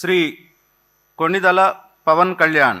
శ్రీ కొణిదల పవన్ కళ్యాణ్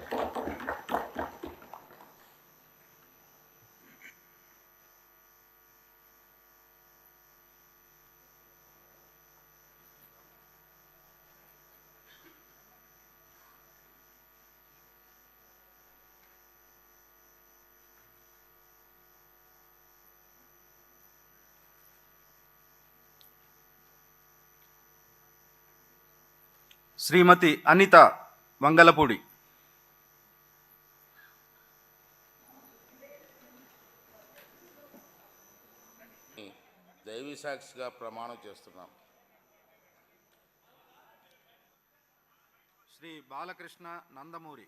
శ్రీమతి అనిత వంగలపూడి. దైవీ సాక్షిగా ప్రమాణం చేస్తున్నాం. శ్రీ బాలకృష్ణ నందమూరి.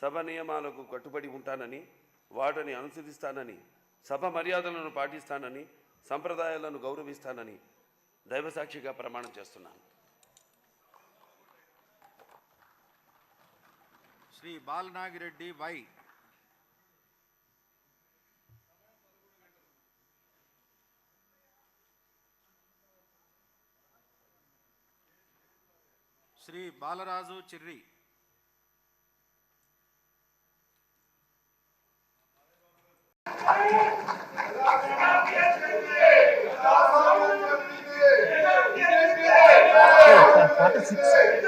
సభ నియమాలకు కట్టుబడి ఉంటానని వాటిని అనుసరిస్తానని సభ మర్యాదలను పాటిస్తానని సంప్రదాయాలను గౌరవిస్తానని దైవసాక్షిగా ప్రమాణం చేస్తున్నాను. Shri Balanagireddy Y. Shri Balaraju Chirri. What is it?